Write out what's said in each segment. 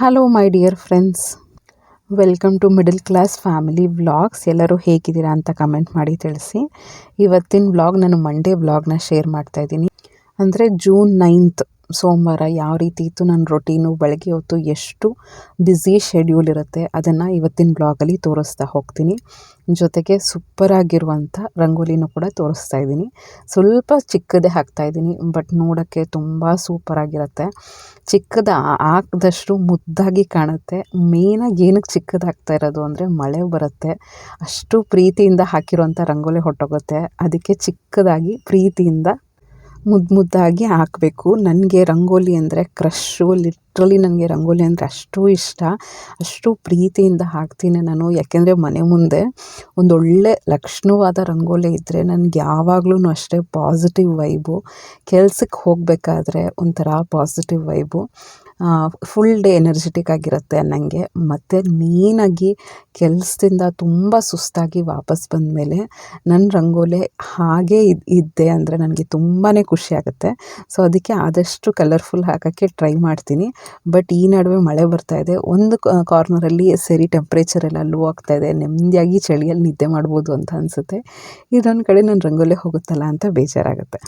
Hello my dear friends welcome to middle class family vlogs ಎಲ್ಲರೂ ಹೇಗಿದ್ದೀರಾ ಅಂತ comment ಮಾಡಿ ತಿಳಿಸಿ. ಇವತ್ತಿನ ವ್ಲಾಗ್ ನಾನು ಮಂಡೇ ವ್ಲಾಗ್ನ ಶೇರ್ ಮಾಡ್ತಾ ಇದ್ದೀನಿ. ಅಂದರೆ ಜೂನ್ ನೈನ್ತ್ ಸೋಮವಾರ ಯಾವ ರೀತಿ ಇತ್ತು ನನ್ನ ರೊಟೀನು ಬೆಳಗ್ಗೆ ಹೊತ್ತು ಎಷ್ಟು ಬ್ಯುಸಿ ಶೆಡ್ಯೂಲ್ ಇರುತ್ತೆ? ಅದನ್ನು ಇವತ್ತಿನ ಬ್ಲಾಗಲ್ಲಿ ತೋರಿಸ್ತಾ ಹೋಗ್ತೀನಿ. ಜೊತೆಗೆ ಸೂಪರಾಗಿರುವಂಥ ರಂಗೋಲಿನೂ ಕೂಡ ತೋರಿಸ್ತಾ ಇದ್ದೀನಿ. ಸ್ವಲ್ಪ ಚಿಕ್ಕದೇ ಹಾಕ್ತಾ ಇದ್ದೀನಿ ಬಟ್ ನೋಡೋಕ್ಕೆ ತುಂಬ ಸೂಪರಾಗಿರುತ್ತೆ ಚಿಕ್ಕದ ಹಾಕಿದಷ್ಟು ಮುದ್ದಾಗಿ ಕಾಣುತ್ತೆ. ಮೇಯ್ನಾಗಿ ಏನಕ್ಕೆ ಚಿಕ್ಕದು ಹಾಕ್ತಾ ಇರೋದು ಅಂದರೆ ಮಳೆ ಬರುತ್ತೆ. ಅಷ್ಟು ಪ್ರೀತಿಯಿಂದ ಹಾಕಿರುವಂಥ ರಂಗೋಲಿ ಹೊಟ್ಟೋಗುತ್ತೆ. ಅದಕ್ಕೆ ಚಿಕ್ಕದಾಗಿ ಪ್ರೀತಿಯಿಂದ ಮುದ್ದು ಮುದ್ದಾಗಿ ಹಾಕಬೇಕು. ನನಗೆ ರಂಗೋಲಿ ಅಂದರೆ ಕ್ರಶ್ಶು, ಲಿಟ್ರಲಿ ನನಗೆ ರಂಗೋಲಿ ಅಂದರೆ ಅಷ್ಟು ಇಷ್ಟ. ಅಷ್ಟು ಪ್ರೀತಿಯಿಂದ ಹಾಕ್ತೀನಿ ನಾನು. ಯಾಕೆಂದರೆ ಮನೆ ಮುಂದೆ ಒಂದೊಳ್ಳೆ ಲಕ್ಷಣವಾದ ರಂಗೋಲಿ ಇದ್ದರೆ ನನಗೆ ಯಾವಾಗಲೂ ಅಷ್ಟೇ ಪಾಸಿಟಿವ್ ವೈಬು ಕೆಲ್ಸಕ್ಕೆ ಹೋಗಬೇಕಾದ್ರೆ ಒಂಥರ positive vibe full day energetic ಆಗಿರುತ್ತೆ ನನಗೆ ಮತ್ತು ಮೇಯ್ನಾಗಿ ಕೆಲಸದಿಂದ ತುಂಬ ಸುಸ್ತಾಗಿ ವಾಪಸ್ ಬಂದಮೇಲೆ ನನ್ನ ರಂಗೋಲಿ ಹಾಗೆ ಇದು, ಇದ್ದೆ ಅಂದರೆ ನನಗೆ ತುಂಬಾ ಖುಷಿ ಆಗುತ್ತೆ. ಸೊ ಅದಕ್ಕೆ ಆದಷ್ಟು ಕಲರ್ಫುಲ್ ಹಾಕೋಕ್ಕೆ ಟ್ರೈ ಮಾಡ್ತೀನಿ. ಬಟ್ ಈ ನಡುವೆ ಮಳೆ ಬರ್ತಾ ಇದೆ. ಒಂದು ಕಾರ್ನರಲ್ಲಿ ಸರಿ ಟೆಂಪ್ರೇಚರ್ ಎಲ್ಲ ಲೋ ಇದೆ. ನೆಮ್ಮದಿಯಾಗಿ ಚಳಿಯಲ್ಲಿ ನಿದ್ದೆ ಮಾಡ್ಬೋದು ಅಂತ ಅನಿಸುತ್ತೆ. ಇದೊಂದು ಕಡೆ ನನ್ನ ರಂಗೋಲಿ ಹೋಗುತ್ತಲ್ಲ ಅಂತ ಬೇಜಾರಾಗುತ್ತೆ.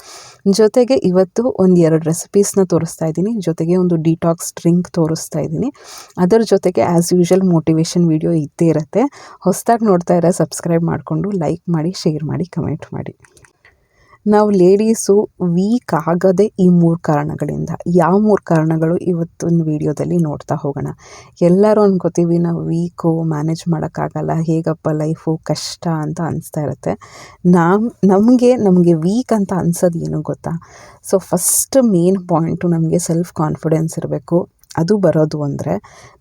ಜೊತೆಗೆ ಇವತ್ತು ಒಂದು ಎರಡು ರೆಸಿಪೀಸ್ನ ತೋರಿಸ್ತಾ ಇದ್ದೀನಿ. ಜೊತೆಗೆ ಒಂದು ಡಿಟಾಕ್ಸ್ ಡ್ರಿಂಕ್ ತೋರಿಸ್ತಾ ಇದ್ದೀನಿ. ಅದರ ಜೊತೆಗೆ ಆ್ಯಸ್ ಯೂಶಲ್ ಮೋಟಿವೇಶನ್ ವಿಡಿಯೋ ಇದ್ದೇ ಇರುತ್ತೆ. ಹೊಸದಾಗಿ ನೋಡ್ತಾ ಇರೋ ಸಬ್ಸ್ಕ್ರೈಬ್ ಮಾಡಿಕೊಂಡು ಲೈಕ್ ಮಾಡಿ ಶೇರ್ ಮಾಡಿ ಕಮೆಂಟ್ ಮಾಡಿ. ನಾವು ಲೇಡೀಸು ವೀಕ್ ಆಗದೆ ಈ ಮೂರು ಕಾರಣಗಳಿಂದ, ಯಾವ ಮೂರು ಕಾರಣಗಳು ಇವತ್ತಿನ ವಿಡಿಯೋದಲ್ಲಿ ನೋಡ್ತಾ ಹೋಗೋಣ. ಎಲ್ಲರೂ ಅನ್ಕೋತೀವಿ ನಾವು ವೀಕು ಮ್ಯಾನೇಜ್ ಮಾಡೋಕ್ಕಾಗಲ್ಲ, ಹೇಗಪ್ಪ ಲೈಫು ಕಷ್ಟ ಅಂತ ಅನಿಸ್ತಾ ಇರುತ್ತೆ. ನಾವು ನಮಗೆ ನಮಗೆ ವೀಕ್ ಅಂತ ಅನ್ಸೋದು ಏನು ಗೊತ್ತಾ? ಸೊ, ಫಸ್ಟ್ ಮೇನ್ ಪಾಯಿಂಟು ನಮಗೆ ಸೆಲ್ಫ್ ಕಾನ್ಫಿಡೆನ್ಸ್ ಇರಬೇಕು. ಅದು ಬರೋದು ಅಂದರೆ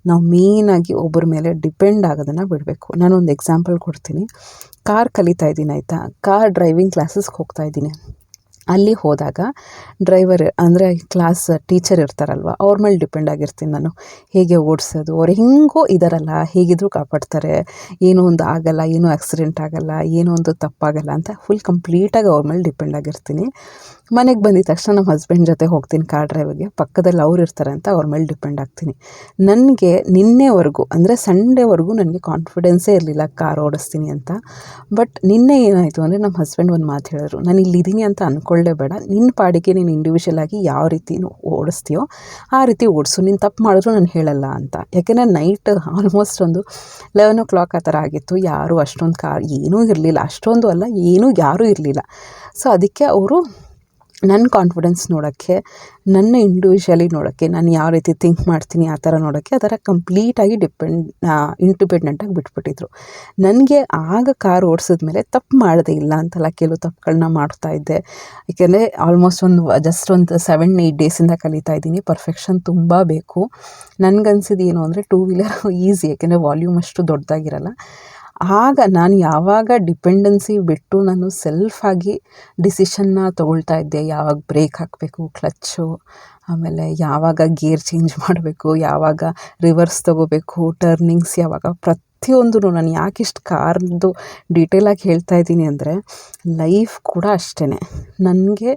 ನಾವು ಮೇಯ್ನಾಗಿ ಒಬ್ಬರ ಮೇಲೆ ಡಿಪೆಂಡ್ ಆಗೋದನ್ನು ಬಿಡಬೇಕು. ನಾನೊಂದು ಎಕ್ಸಾಂಪಲ್ ಕೊಡ್ತೀನಿ. ಕಾರ್ ಕಲಿತಾ ಇದ್ದೀನಿ ಆಯಿತಾ? ಕಾರ್ ಡ್ರೈವಿಂಗ್ ಕ್ಲಾಸಸ್ಗೆ ಹೋಗ್ತಾ ಇದ್ದೀನಿ. ಅಲ್ಲಿ ಹೋದಾಗ ಡ್ರೈವರ್ ಅಂದರೆ ಕ್ಲಾಸ್ ಟೀಚರ್ ಇರ್ತಾರಲ್ವ, ಅವ್ರ ಮೇಲೆ ಡಿಪೆಂಡ್ ಆಗಿರ್ತೀನಿ ನಾನು. ಹೇಗೆ ಓಡಿಸೋದು, ಅವ್ರು ಹೆಂಗೋ ಇದ್ದಾರಲ್ಲ ಹೇಗಿದ್ರೂ ಕಾಪಾಡ್ತಾರೆ, ಏನೋ ಒಂದು ಆಗಲ್ಲ, ಏನೂ ಆಕ್ಸಿಡೆಂಟ್ ಆಗಲ್ಲ, ಏನೋ ಒಂದು ತಪ್ಪಾಗಲ್ಲ ಅಂತ ಫುಲ್ ಕಂಪ್ಲೀಟಾಗಿ ಅವ್ರ ಮೇಲೆ ಡಿಪೆಂಡ್ ಆಗಿರ್ತೀನಿ. ಮನೆಗೆ ಬಂದಿದ ತಕ್ಷಣ ನಮ್ಮ ಹಸ್ಬೆಂಡ್ ಜೊತೆ ಹೋಗ್ತೀನಿ ಕಾರ್ ಡ್ರೈವರ್ಗೆ ಪಕ್ಕದಲ್ಲಿ ಅವ್ರು ಇರ್ತಾರೆ ಅಂತ ಅವ್ರ ಮೇಲೆ ಡಿಪೆಂಡ್ ಆಗ್ತೀನಿ. ನನಗೆ ನಿನ್ನೆವರೆಗೂ ಅಂದರೆ ಸಂಡೇವರೆಗೂ ನನಗೆ ಕಾನ್ಫಿಡೆನ್ಸೇ ಇರಲಿಲ್ಲ ಕಾರ್ ಓಡಿಸ್ತೀನಿ ಅಂತ. ಬಟ್ ನಿನ್ನೆ ಏನಾಯಿತು ಅಂದರೆ ನಮ್ಮ ಹಸ್ಬೆಂಡ್ ಒಂದು ಮಾತು ಹೇಳಿದ್ರು, ನಾನು ಇಲ್ಲಿದ್ದೀನಿ ಅಂತ ಅಂದ್ಕೊಳ್ಳೇ ಬೇಡ. ನಿನ್ನ ಪಾಡಿಗೆ ನೀನು ಇಂಡಿವಿಜುವಲ್ ಆಗಿ ಯಾವ ರೀತಿ ಓಡಿಸ್ತೀಯೋ ಆ ರೀತಿ ಓಡಿಸು. ನೀನು ತಪ್ಪು ಮಾಡಿದ್ರು ನಾನು ಹೇಳಲ್ಲ ಅಂತ. ಯಾಕೆಂದರೆ ನೈಟ್ ಆಲ್ಮೋಸ್ಟ್ ಒಂದು ಲೆವೆನ್ ಓ ಕ್ಲಾಕ್ ಆ ಥರ ಆಗಿತ್ತು. ಯಾರೂ ಅಷ್ಟೊಂದು ಕಾರ್ ಏನೂ ಇರಲಿಲ್ಲ. ಅಷ್ಟೊಂದು ಅಲ್ಲ, ಏನೂ ಯಾರೂ ಇರಲಿಲ್ಲ. ಸೊ ಅದಕ್ಕೆ ಅವರು ನನ್ನ ಕಾನ್ಫಿಡೆನ್ಸ್ ನೋಡೋಕ್ಕೆ, ನನ್ನ ಇಂಡಿವಿಜುವಲಿ ನೋಡೋಕ್ಕೆ, ನಾನು ಯಾವ ರೀತಿ ಥಿಂಕ್ ಮಾಡ್ತೀನಿ ಆ ಥರ ನೋಡೋಕ್ಕೆ, ಆ ಥರ ಕಂಪ್ಲೀಟಾಗಿ ಡಿಪೆಂಡ್ ಇಂಡಿಪೆಂಡೆಂಟಾಗಿ ಬಿಟ್ಬಿಟ್ಟಿದ್ರು. ನನಗೆ ಆಗ ಕಾರ್ ಓಡಿಸಿದ ಮೇಲೆ ತಪ್ಪು ಮಾಡದೇ ಇಲ್ಲ ಅಂತಲ್ಲ ಕೆಲವು ತಪ್ಪುಗಳನ್ನ ಮಾಡ್ತಾ ಇದ್ದೆ. ಏಕೆಂದರೆ ಆಲ್ಮೋಸ್ಟ್ ಒಂದು ಜಸ್ಟ್ ಒಂದು ಸೆವೆನ್ ಏಯ್ಟ್ ಡೇಸಿಂದ ಕಲಿತಾ ಇದ್ದೀನಿ. ಪರ್ಫೆಕ್ಷನ್ ತುಂಬ ಬೇಕು. ನನಗನ್ಸಿದ್ದು ಏನು ಅಂದರೆ ಟೂ ವೀಲರ್ ಈಸಿ ಯಾಕೆಂದರೆ ವಾಲ್ಯೂಮ್ ಅಷ್ಟು ದೊಡ್ಡದಾಗಿರಲ್ಲ. ಆಗ ನಾನು ಯಾವಾಗ ಡಿಪೆಂಡೆನ್ಸಿ ಬಿಟ್ಟು ನಾನು ಸೆಲ್ಫಾಗಿ ಡಿಸಿಷನ್ನ ತೊಗೊಳ್ತಾ ಇದ್ದೆ. ಯಾವಾಗ ಬ್ರೇಕ್ ಹಾಕಬೇಕು ಕ್ಲಚ್ಚು ಆಮೇಲೆ ಯಾವಾಗ ಗೇರ್ ಚೇಂಜ್ ಮಾಡಬೇಕು, ಯಾವಾಗ ರಿವರ್ಸ್ ತೊಗೋಬೇಕು ಟರ್ನಿಂಗ್ಸ್ ಯಾವಾಗ ಪ್ರತಿಯೊಂದು ನಾನು ಯಾಕಿಷ್ಟು ಕಾರ್ದು ಡೀಟೇಲಾಗಿ ಹೇಳ್ತಾ ಇದ್ದೀನಿ ಅಂದರೆ ಲೈಫ್ ಕೂಡ ಅಷ್ಟೇ ನನಗೆ